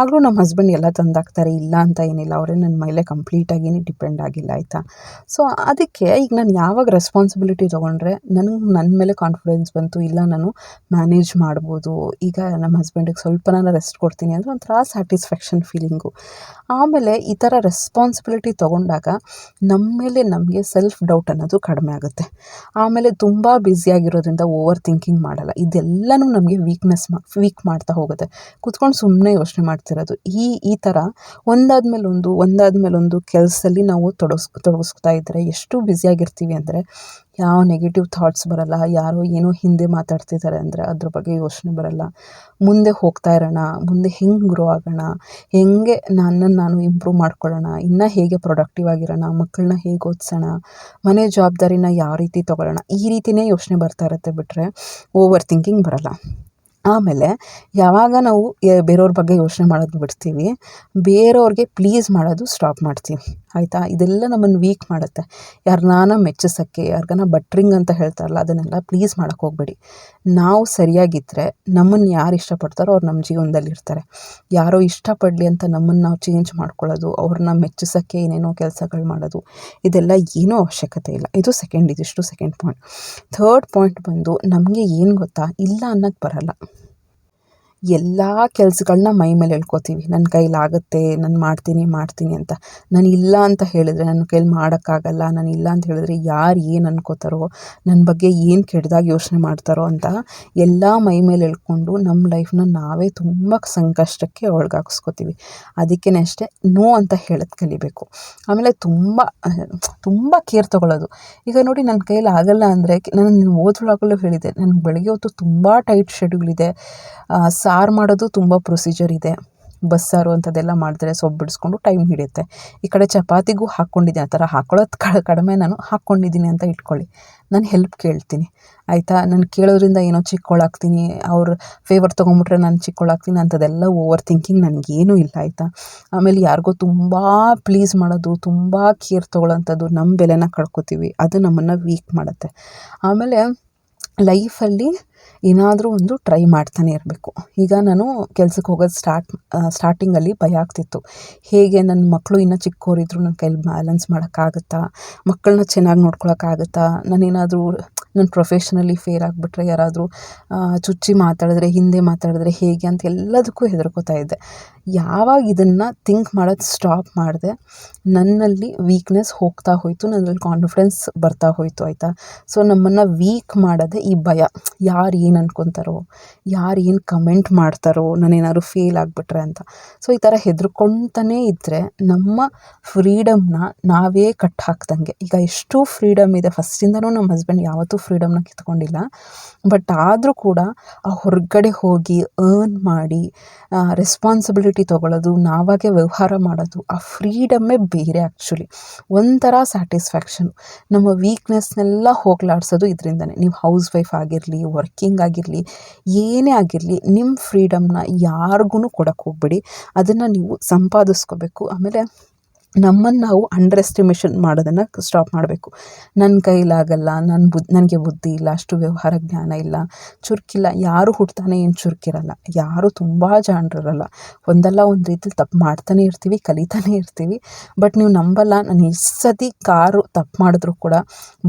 ಆಗಲೂ ನಮ್ಮ ಹಸ್ಬೆಂಡ್ ಎಲ್ಲ ತಂದಾಕ್ತಾರೆ, ಇಲ್ಲ ಅಂತ ಏನಿಲ್ಲ. ಅವರೇ ನನ್ನ ಮೇಲೆ ಕಂಪ್ಲೀಟಾಗಿ ಡಿಪೆಂಡ್ ಆಗಿಲ್ಲ, ಆಯಿತಾ? ಸೊ ಅದಕ್ಕೆ ಈಗ ನಾನು ಯಾವಾಗ ರೆಸ್ಪಾನ್ಸಿಬಿಲಿಟಿ ತೊಗೊಂಡ್ರೆ, ನನಗೆ ನನ್ನ ಮೇಲೆ ಕಾನ್ಫಿಡೆನ್ಸ್ ಬಂತು, ಇಲ್ಲ ನಾನು ಮ್ಯಾನೇಜ್ ಮಾಡ್ಬೋದು, ಈಗ ನಮ್ಮ ಹಸ್ಬೆಂಡಿಗೆ ಸ್ವಲ್ಪ ನಾನು ರೆಸ್ಟ್ ಕೊಡ್ತೀನಿ ಅಂದರೆ ಒಂಥರ ಸ್ಯಾಟಿಸ್ಫ್ಯಾಕ್ಷನ್ ಫೀಲಿಂಗು ಆಮೇಲೆ ಈ ಥರ ರೆಸ್ಪಾನ್ಸಿಬಿಲಿಟಿ ತೊಗೊಂಡಾಗ ನಮ್ಮ ಮೇಲೆ ನಮಗೆ ಸೆಲ್ಫ್ ಡೌಟ್ ಅನ್ನೋದು ಕಡಿಮೆ ಆಗುತ್ತೆ. ಆಮೇಲೆ ತುಂಬ ಬ್ಯುಸಿಯಾಗಿರೋದು ಮಾಡೋದ್ರಿಂದ ಓವರ್ ಥಿಂಕಿಂಗ್ ಮಾಡಲ್ಲ. ಇದೆಲ್ಲನೂ ನಮಗೆ ವೀಕ್ನೆಸ್ ಮಾ ವೀಕ್ ಮಾಡ್ತಾ ಹೋಗುತ್ತೆ. ಕುತ್ಕೊಂಡು ಸುಮ್ಮನೆ ಯೋಚನೆ ಮಾಡ್ತಿರೋದು. ಈ ಈ ಥರ ಒಂದಾದ್ಮೇಲೊಂದು ಒಂದು, ಒಂದಾದ್ಮೇಲೆ ಒಂದು ಕೆಲಸದಲ್ಲಿ ನಾವು ತೊಡಗಿಸ್, ತೊಡಗಿಸ್ತಾ ಇದ್ದರೆ ಎಷ್ಟು ಬ್ಯುಸಿಯಾಗಿರ್ತೀವಿ ಅಂದರೆ ಯಾವ ನೆಗೆಟಿವ್ ಥಾಟ್ಸ್ ಬರಲ್ಲ, ಯಾರೋ ಏನೋ ಹಿಂದೆ ಮಾತಾಡ್ತಿದ್ದಾರೆ ಅಂದರೆ ಅದ್ರ ಬಗ್ಗೆ ಯೋಚನೆ ಬರಲ್ಲ. ಮುಂದೆ ಹೋಗ್ತಾ ಇರೋಣ, ಮುಂದೆ ಹೆಂಗೆ ಗ್ರೋ ಆಗೋಣ, ಹೆಂಗೆ ನನ್ನನ್ನು ನಾನು ಇಂಪ್ರೂವ್ ಮಾಡ್ಕೊಳ್ಳೋಣ, ಇನ್ನೂ ಹೇಗೆ ಪ್ರೊಡಕ್ಟಿವ್ ಆಗಿರೋಣ, ಮಕ್ಕಳನ್ನ ಹೇಗೆ ಓದಿಸೋಣ, ಮನೆ ಜವಾಬ್ದಾರಿನ ಯಾವ ರೀತಿ ತೊಗೊಳ್ಳೋಣ, ಈ ರೀತಿಯೇ ಯೋಚನೆ ಬರ್ತಾ ಇರುತ್ತೆ ಬಿಟ್ಟರೆ ಓವರ್ ಥಿಂಕಿಂಗ್ ಬರಲ್ಲ. ಆಮೇಲೆ ಯಾವಾಗ ನಾವು ಬೇರೆಯವ್ರ ಬಗ್ಗೆ ಯೋಚನೆ ಮಾಡೋದು ಬಿಡ್ತೀವಿ, ಬೇರೆಯವ್ರಿಗೆ ಪ್ಲೀಸ್ ಮಾಡೋದು ಸ್ಟಾಪ್ ಮಾಡ್ತೀವಿ. ಆಯಿತಾ? ಇದೆಲ್ಲ ನಮ್ಮನ್ನು ವೀಕ್ ಮಾಡುತ್ತೆ. ಯಾರನ್ನಾನ ಮೆಚ್ಚಿಸೋಕ್ಕೆ, ಯಾರ್ಗಾನ ಬಟ್ರಿಂಗ್ ಅಂತ ಹೇಳ್ತಾರಲ್ಲ, ಅದನ್ನೆಲ್ಲ ಪ್ಲೀಸ್ ಮಾಡೋಕ್ಕೆ ಹೋಗಬೇಡಿ. ನಾವು ಸರಿಯಾಗಿದ್ದರೆ ನಮ್ಮನ್ನು ಯಾರು ಇಷ್ಟಪಡ್ತಾರೋ ಅವ್ರು ನಮ್ಮ ಜೀವನದಲ್ಲಿ ಇರ್ತಾರೆ. ಯಾರೋ ಇಷ್ಟಪಡಲಿ ಅಂತ ನಮ್ಮನ್ನು ನಾವು ಚೇಂಜ್ ಮಾಡ್ಕೊಳ್ಳೋದು, ಅವ್ರನ್ನ ಮೆಚ್ಚಿಸೋಕ್ಕೆ ಏನೇನೋ ಕೆಲಸಗಳು ಮಾಡೋದು, ಇದೆಲ್ಲ ಏನೂ ಅವಶ್ಯಕತೆ ಇಲ್ಲ. ಇದು ಸೆಕೆಂಡ್ ಇದಿಷ್ಟು ಸೆಕೆಂಡ್ ಪಾಯಿಂಟ್ ಥರ್ಡ್ ಪಾಯಿಂಟ್ ಬಂದು ನಮಗೆ ಏನು ಗೊತ್ತಾ? ಇಲ್ಲ ಅನ್ನೋಕ್ಕೆ ಬರಲ್ಲ. ಎಲ್ಲ ಕೆಲಸಗಳನ್ನ ಮೈ ಮೇಲೆ ಹೇಳ್ಕೊತೀವಿ ನನ್ನ ಕೈಲಾಗುತ್ತೆ ನಾನು ಮಾಡ್ತೀನಿ ಮಾಡ್ತೀನಿ ಅಂತ. ನಾನು ಇಲ್ಲ ಅಂತ ಹೇಳಿದ್ರೆ ನನ್ನ ಕೈಲಿ ಮಾಡೋಕ್ಕಾಗಲ್ಲ, ನಾನು ಇಲ್ಲ ಅಂತ ಹೇಳಿದ್ರೆ ಯಾರು ಏನು ಅನ್ಕೋತಾರೋ ನನ್ನ ಬಗ್ಗೆ ಏನು ಕೆಟ್ಟದಾಗಿ ಯೋಚನೆ ಮಾಡ್ತಾರೋ ಅಂತ ಎಲ್ಲ ಮೈ ಮೇಲೆ ಹೇಳ್ಕೊಂಡು ನಮ್ಮ ಲೈಫ್ನ ನಾವೇ ತುಂಬ ಸಂಕಷ್ಟಕ್ಕೆ ಒಳಗಾಕಿಸ್ಕೋತೀವಿ ಅದಕ್ಕೇ ಅಷ್ಟೇ, ನೋ ಅಂತ ಹೇಳೋದು ಕಲಿಬೇಕು. ಆಮೇಲೆ ತುಂಬ ತುಂಬ ಕೇರ್ ತಗೊಳ್ಳೋದು ಈಗ ನೋಡಿ ನನ್ನ ಕೈಲಿ ಆಗಲ್ಲ ಅಂದರೆ, ನಾನು ಓದ್ರೊಳಗಲ್ಲೂ ಹೇಳಿದೆ, ನನಗೆ ಬೆಳಗ್ಗೆ ಹೊತ್ತು ತುಂಬ ಟೈಟ್ ಶೆಡ್ಯೂಲ್ ಇದೆ. ಸಾರು ಮಾಡೋದು ತುಂಬ ಪ್ರೊಸೀಜರ್ ಇದೆ. ಬಸ್ಸಾರು ಅಂಥದ್ದೆಲ್ಲ ಮಾಡಿದ್ರೆ ಸೊಪ್ಪು ಬಿಡಿಸ್ಕೊಂಡು ಟೈಮ್ ಹಿಡಿಯುತ್ತೆ. ಈ ಕಡೆ ಚಪಾತಿಗೂ ಹಾಕ್ಕೊಂಡಿದ್ದೀನಿ. ಆ ಥರ ಹಾಕ್ಕೊಳ್ಳೋದು ಕಡಿಮೆ ನಾನು ಹಾಕ್ಕೊಂಡಿದ್ದೀನಿ ಅಂತ ಇಟ್ಕೊಳ್ಳಿ. ನಾನು ಹೆಲ್ಪ್ ಕೇಳ್ತೀನಿ. ಆಯಿತಾ? ನಾನು ಕೇಳೋದ್ರಿಂದ ಏನೋ ಚಿಕ್ಕೋಳಾಗ್ತೀನಿ. ಅವ್ರ ಫೇವರ್ ತೊಗೊಂಬಿಟ್ರೆ ನಾನು ಚಿಕ್ಕೋಳಾಗ್ತೀನಿ ಅಂಥದ್ದೆಲ್ಲ ಓವರ್ ಥಿಂಕಿಂಗ್ ನನಗೇನೂ ಇಲ್ಲ, ಆಯಿತಾ? ಆಮೇಲೆ ಯಾರಿಗೋ ತುಂಬ ಪ್ಲೀಸ್ ಮಾಡೋದು, ತುಂಬ ಕೇರ್ ತೊಗೊಳ್ಳೋಂಥದ್ದು ನಮ್ಮ ಬೆಲೆನ ಕಳ್ಕೊತೀವಿ. ಅದು ನಮ್ಮನ್ನು ವೀಕ್ ಮಾಡುತ್ತೆ. ಆಮೇಲೆ ಲೈಫಲ್ಲಿ ಏನಾದರೂ ಒಂದು ಟ್ರೈ ಮಾಡ್ತಾನೆ ಇರಬೇಕು. ಈಗ ನಾನು ಕೆಲ್ಸಕ್ಕೆ ಹೋಗೋದು ಸ್ಟಾರ್ಟ್ ಸ್ಟಾರ್ಟಿಂಗಲ್ಲಿ ಭಯ ಆಗ್ತಿತ್ತು. ಹೇಗೆ ನನ್ನ ಮಕ್ಕಳು ಇನ್ನೂ ಚಿಕ್ಕವರಿದ್ರು ನನ್ನ ಕೈಲಿ ಬ್ಯಾಲೆನ್ಸ್ ಮಾಡೋಕ್ಕಾಗತ್ತಾ? ಮಕ್ಕಳನ್ನ ಚೆನ್ನಾಗಿ ನೋಡ್ಕೊಳೋಕ್ಕಾಗತ್ತಾ? ನಾನೇನಾದರೂ ನನ್ನ ಪ್ರೊಫೆಷನಲ್ಲಿ ಫೇರ್ ಆಗಿಬಿಟ್ರೆ ಯಾರಾದರೂ ಚುಚ್ಚಿ ಮಾತಾಡಿದ್ರೆ, ಹಿಂದೆ ಮಾತಾಡಿದ್ರೆ ಹೇಗೆ ಅಂತ ಎಲ್ಲದಕ್ಕೂ ಹೆದರ್ಕೋತಾ ಇದ್ದೆ. ಯಾವಾಗ ಇದನ್ನು ಥಿಂಕ್ ಮಾಡೋದು ಸ್ಟಾಪ್ ಮಾಡಿದೆ, ನನ್ನಲ್ಲಿ ವೀಕ್ನೆಸ್ ಹೋಗ್ತಾ ಹೋಯಿತು, ನನ್ನಲ್ಲಿ ಕಾನ್ಫಿಡೆನ್ಸ್ ಬರ್ತಾ ಹೋಯಿತು, ಆಯಿತಾ? ಸೊ ನಮ್ಮನ್ನು ವೀಕ್ ಮಾಡೋದೇ ಈ ಭಯ, ಯಾರು ಏನು ಅನ್ಕೊತಾರೋ, ಯಾರು ಏನು ಕಮೆಂಟ್ ಮಾಡ್ತಾರೋ ನಾನೇನಾದ್ರು ಫೇಲ್ ಆಗಿಬಿಟ್ರೆ ಅಂತ. ಸೊ ಈ ಥರ ಹೆದರ್ಕೊತಾನೇ ಇದ್ದರೆ ನಮ್ಮ ಫ್ರೀಡಮ್ನ ನಾವೇ ಕಟ್ ಹಾಕ್ದಂಗೆ. ಈಗ ಎಷ್ಟು ಫ್ರೀಡಮ್ ಇದೆ. ಫಸ್ಟಿಂದನೂ ನಮ್ಮ ಹಸ್ಬೆಂಡ್ ಯಾವತ್ತೂ ಫ್ರೀಡಮ್ನ ಕಿತ್ಕೊಂಡಿಲ್ಲ. ಬಟ್ ಆದರೂ ಕೂಡ ಆ ಹೊರಗಡೆ ಹೋಗಿ ಅರ್ನ್ ಮಾಡಿ ರೆಸ್ಪಾನ್ಸಿಬಿಲಿಟಿ ತೊಗೊಳ್ಳೋದು ನಾವಾಗೆ ವ್ಯವಹಾರ ಮಾಡೋದು, ಆ ಫ್ರೀಡಮ್ಮೇ ಬೇರೆ ಆ್ಯಕ್ಚುಲಿ ಒಂಥರ ಸ್ಯಾಟಿಸ್ಫ್ಯಾಕ್ಷನ್ ನಮ್ಮ ವೀಕ್ನೆಸ್ನೆಲ್ಲ ಹೋಗಲಾಡ್ಸೋದು ಇದರಿಂದನೇ. ನೀವು ಹೌಸ್ ವೈಫ್ ಆಗಿರಲಿ ವರ್ಕಿಂಗ್ ಆಗಿರಲಿ, ಏನೇ ಆಗಿರಲಿ ನಿಮ್ಮ ಫ್ರೀಡಮ್ನ ಯಾರಿಗೂ ಕೊಡೋಕ್ಕೆ ಹೋಗ್ಬೇಡಿ. ಅದನ್ನು ನೀವು ಸಂಪಾದಿಸ್ಕೋಬೇಕು. ಆಮೇಲೆ ನಮ್ಮನ್ನು ನಾವು ಅಂಡರ್ ಎಸ್ಟಿಮೇಷನ್ ಮಾಡೋದನ್ನು ಸ್ಟಾಪ್ ಮಾಡಬೇಕು. ನನ್ನ ಕೈಲಾಗಲ್ಲ ನನ್ನ ಬುದ್ ನನಗೆ ಬುದ್ಧಿ ಇಲ್ಲ, ಅಷ್ಟು ವ್ಯವಹಾರ ಜ್ಞಾನ ಇಲ್ಲ, ಚುರುಕಿಲ್ಲ, ಯಾರು ಹುಟ್ತಾನೆ ಏನು ಚುರುಕಿರಲ್ಲ. ಯಾರು ತುಂಬ ಜಾಣರಿರಲ್ಲ ಒಂದಲ್ಲ ಒಂದು ರೀತಿಲಿ ತಪ್ಪು ಮಾಡ್ತಾನೆ ಇರ್ತೀವಿ, ಕಲಿತಾನೆ ಇರ್ತೀವಿ ಬಟ್ ನೀವು ನಂಬಲ್ಲ. ನಾನು ಈ ಸತಿ ಕಾರು ತಪ್ಪು ಮಾಡಿದ್ರು ಕೂಡ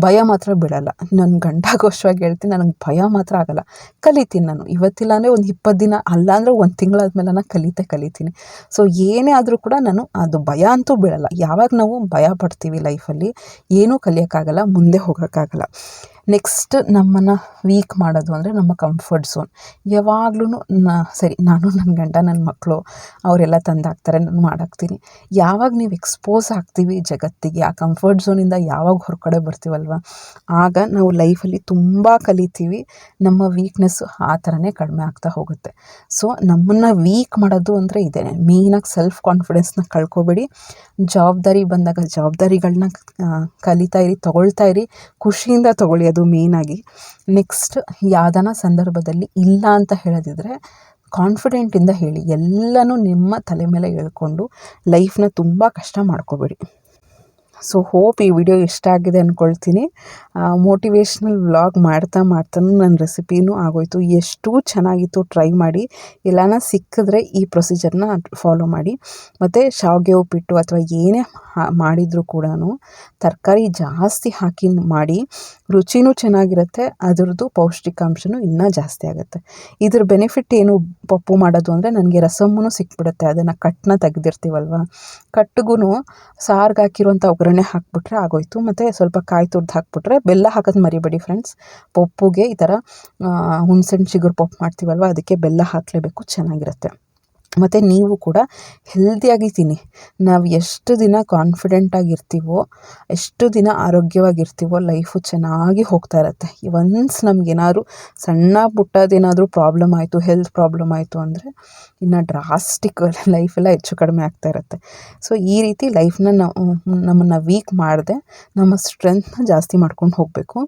ಭಯ ಮಾತ್ರ ಬಿಡಲ್ಲ. ನನ್ನ ಗಂಟಾಗೋಷ್ಠವಾಗಿ ಹೇಳ್ತೀನಿ, ನನಗೆ ಭಯ ಮಾತ್ರ ಆಗಲ್ಲ. ಕಲಿತೀನಿ ನಾನು. ಇವತ್ತಿಲ್ಲ ಅಂದರೆ ಒಂದು ಇಪ್ಪತ್ತು ದಿನ ಅಲ್ಲ ಅಂದರೆ ಒಂದು ತಿಂಗಳಾದ್ಮೇಲೆ ನಾನು ಕಲಿತೆ ಕಲಿತೀನಿ. ಸೊ ಏನೇ ಆದರೂ ಕೂಡ ನಾನು ಅದು ಭಯ ಅಂತೂ ಯಾವಾಗ ನಾವು ಭಯ ಪಡ್ತೀವಿ ಲೈಫಲ್ಲಿ ಏನೂ ಕಲಿಯೋಕ್ಕಾಗಲ್ಲ ಮುಂದೆ ಹೋಗೋಕ್ಕಾಗಲ್ಲ. ನೆಕ್ಸ್ಟ್ ನಮ್ಮನ್ನು ವೀಕ್ ಮಾಡೋದು ಅಂದರೆ ನಮ್ಮ ಕಂಫರ್ಟ್ ಝೋನ್ ಯಾವಾಗ್ಲೂ ನಾ, ಸರಿ, ನಾನು ನನ್ನ ಗಂಡ ನನ್ನ ಮಕ್ಕಳು ಅವರೆಲ್ಲ ತಂದಾಕ್ತಾರೆ, ನಾನು ಮಾಡಾಕ್ತೀನಿ. ಯಾವಾಗ ನೀವು ಎಕ್ಸ್ಪೋಸ್ ಆಗ್ತೀವಿ ಜಗತ್ತಿಗೆ, ಆ ಕಂಫರ್ಟ್ ಝೋನಿಂದ ಯಾವಾಗ ಹೊರಗಡೆ ಬರ್ತೀವಲ್ವ? ಆಗ ನಾವು ಲೈಫಲ್ಲಿ ತುಂಬ ಕಲಿತೀವಿ, ನಮ್ಮ ವೀಕ್ನೆಸ್ಸು ಆ ಥರನೇ ಕಡಿಮೆ ಆಗ್ತಾ ಹೋಗುತ್ತೆ. ಸೊ ನಮ್ಮನ್ನು ವೀಕ್ ಮಾಡೋದು ಅಂದರೆ ಇದೇ ಮೇಯ್ನಾಗಿ ಸೆಲ್ಫ್ ಕಾನ್ಫಿಡೆನ್ಸ್ನ ಕಳ್ಕೊಬೇಡಿ. ಜವಾಬ್ದಾರಿ ಬಂದಾಗ ಜವಾಬ್ದಾರಿಗಳನ್ನ ಕಲಿತಾ ಇರಿ, ತೊಗೊಳ್ತಾ ಇರಿ, ಖುಷಿಯಿಂದ ತೊಗೊಳ್ಳಿ. ಅದು ಮೇಯ್ನಾಗಿ ನೆಕ್ಸ್ಟ್ ಯಾವ್ದಾನ ಸಂದರ್ಭದಲ್ಲಿ ಇಲ್ಲ ಅಂತ ಹೇಳೋದಿದ್ರೆ ಕಾನ್ಫಿಡೆಂಟಿಂದ ಹೇಳಿ. ಎಲ್ಲನೂ ನಿಮ್ಮ ತಲೆ ಮೇಲೆ ಹೇಳ್ಕೊಂಡು ಲೈಫ್ನ ತುಂಬ ಕಷ್ಟ ಮಾಡ್ಕೋಬೇಡಿ. ಸೊ ಹೋಪ್ ಈ ವಿಡಿಯೋ ಇಷ್ಟ ಆಗಿದೆ ಅಂದ್ಕೊಳ್ತೀನಿ ಮೋಟಿವೇಶ್ನಲ್ ವ್ಲಾಗ್ ಮಾಡ್ತಾ ಮಾಡ್ತಾನೂ ನನ್ನ ರೆಸಿಪಿನೂ ಆಗೋಯ್ತು. ಎಷ್ಟು ಚೆನ್ನಾಗಿತ್ತು ಟ್ರೈ ಮಾಡಿ. ಎಲ್ಲಾನ ಸಿಕ್ಕಿದ್ರೆ ಈ ಪ್ರೊಸೀಜರ್ನ ಫಾಲೋ ಮಾಡಿ. ಮತ್ತು ಶಾವಿಗೆ ಉಪ್ಪಿಟ್ಟು ಅಥವಾ ಏನೇ ಮಾಡಿದರೂ ಕೂಡ ತರಕಾರಿ ಜಾಸ್ತಿ ಹಾಕಿ ಮಾಡಿ, ರುಚಿನೂ ಚೆನ್ನಾಗಿರುತ್ತೆ, ಅದರದ್ದು ಪೌಷ್ಟಿಕಾಂಶನೂ ಇನ್ನೂ ಜಾಸ್ತಿ ಆಗುತ್ತೆ. ಇದ್ರ ಬೆನಿಫಿಟ್ ಏನು ಪಪ್ಪು ಮಾಡೋದು ಅಂದರೆ ನನಗೆ ರಸಮ್ಮೂ ಸಿಕ್ಬಿಡುತ್ತೆ. ಅದನ್ನು ಕಟ್ನ ತೆಗೆದಿರ್ತೀವಲ್ವ? ಕಟ್ಟಿಗೂ ಸಾರ್ಗೆ ಹಾಕಿರುವಂಥ ಒಗ್ಗರಣೆ ಹಾಕ್ಬಿಟ್ರೆ ಆಗೋಯ್ತು. ಮತ್ತು ಸ್ವಲ್ಪ ಕಾಯಿ ತುರ್ದು ಹಾಕ್ಬಿಟ್ರೆ ಬೆಲ್ಲ ಹಾಕೋದು ಮರಿಬೇಡಿ ಫ್ರೆಂಡ್ಸ್ ಪಪ್ಪುಗೆ ಈ ಥರ ಹುಣ್ಸೆಹಣ್ಣು ಚಿಗುರು ಪಪ್ಪು ಮಾಡ್ತೀವಲ್ವ, ಅದಕ್ಕೆ ಬೆಲ್ಲ ಹಾಕಲೇಬೇಕು, ಚೆನ್ನಾಗಿರುತ್ತೆ. ಮತ್ತು ನೀವು ಕೂಡ ಹೆಲ್ದಿಯಾಗಿ ತಿನ್ನಿ ನಾವು ಎಷ್ಟು ದಿನ ಕಾನ್ಫಿಡೆಂಟಾಗಿರ್ತೀವೋ ಎಷ್ಟು ದಿನ ಆರೋಗ್ಯವಾಗಿರ್ತೀವೋ ಲೈಫು ಚೆನ್ನಾಗಿ ಹೋಗ್ತಾ ಇರುತ್ತೆ. ಒನ್ಸ್ ನಮಗೇನಾದ್ರು ಸಣ್ಣ ಪುಟ್ಟದೇನಾದರೂ ಪ್ರಾಬ್ಲಮ್ ಆಯಿತು ಹೆಲ್ತ್ ಪ್ರಾಬ್ಲಮ್ ಆಯಿತು ಅಂದರೆ ಇನ್ನು ಡ್ರಾಸ್ಟಿಕ್ ಲೈಫೆಲ್ಲ ಹೆಚ್ಚು ಕಡಿಮೆ ಆಗ್ತಾ ಇರುತ್ತೆ. ಸೊ ಈ ರೀತಿ ಲೈಫ್ನ ನಾವು, ನಮ್ಮನ್ನು ವೀಕ್ ಮಾಡದೆ, ನಮ್ಮ ಸ್ಟ್ರೆಂತ್ನ ಜಾಸ್ತಿ ಮಾಡ್ಕೊಂಡು ಹೋಗಬೇಕು.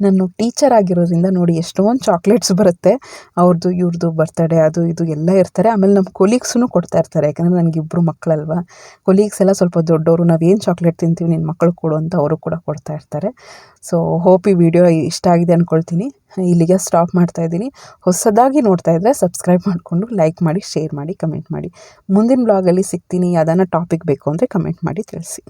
ನಾನು ಟೀಚರ್ ಆಗಿರೋದ್ರಿಂದ ನೋಡಿ ಎಷ್ಟೊಂದು ಚಾಕ್ಲೇಟ್ಸ್ ಬರುತ್ತೆ. ಅವ್ರದ್ದು ಇವ್ರದ್ದು ಬರ್ತಡೇ ಅದು, ಇದು ಎಲ್ಲ ಇರ್ತಾರೆ. ಆಮೇಲೆ ನಮ್ಮ ಕೊಲೀಗ್ಸೂ ಕೊಡ್ತಾ ಇರ್ತಾರೆ. ಯಾಕಂದರೆ ನನಗಿಬ್ಬರು ಮಕ್ಕಳಲ್ವ? ಕೊಲೀಗ್ಸ್ ಎಲ್ಲ ಸ್ವಲ್ಪ ದೊಡ್ಡವರು, ನಾವೇನು ಚಾಕ್ಲೇಟ್ ತಿಂತೀವಿ ನಿನ್ನ ಮಕ್ಕಳು ಕೊಡು ಅಂತ ಅವರು ಕೂಡ ಕೊಡ್ತಾ ಇರ್ತಾರೆ. ಸೊ ಹೋಪ್ ಈ ವಿಡಿಯೋ ಇಷ್ಟ ಆಗಿದೆ ಅಂದ್ಕೊಳ್ತೀನಿ ಇಲ್ಲಿಗೆ ಸ್ಟಾಪ್ ಮಾಡ್ತಾ ಇದ್ದೀನಿ. ಹೊಸದಾಗಿ ನೋಡ್ತಾ ಇದ್ದರೆ ಸಬ್ಸ್ಕ್ರೈಬ್ ಮಾಡಿಕೊಂಡು ಲೈಕ್ ಮಾಡಿ ಶೇರ್ ಮಾಡಿ ಕಮೆಂಟ್ ಮಾಡಿ. ಮುಂದಿನ ಬ್ಲಾಗಲ್ಲಿ ಸಿಗ್ತೀನಿ. ಯಾವ್ದಾನ ಟಾಪಿಕ್ ಬೇಕು ಅಂದರೆ ಕಮೆಂಟ್ ಮಾಡಿ, ತಿಳಿಸಿ.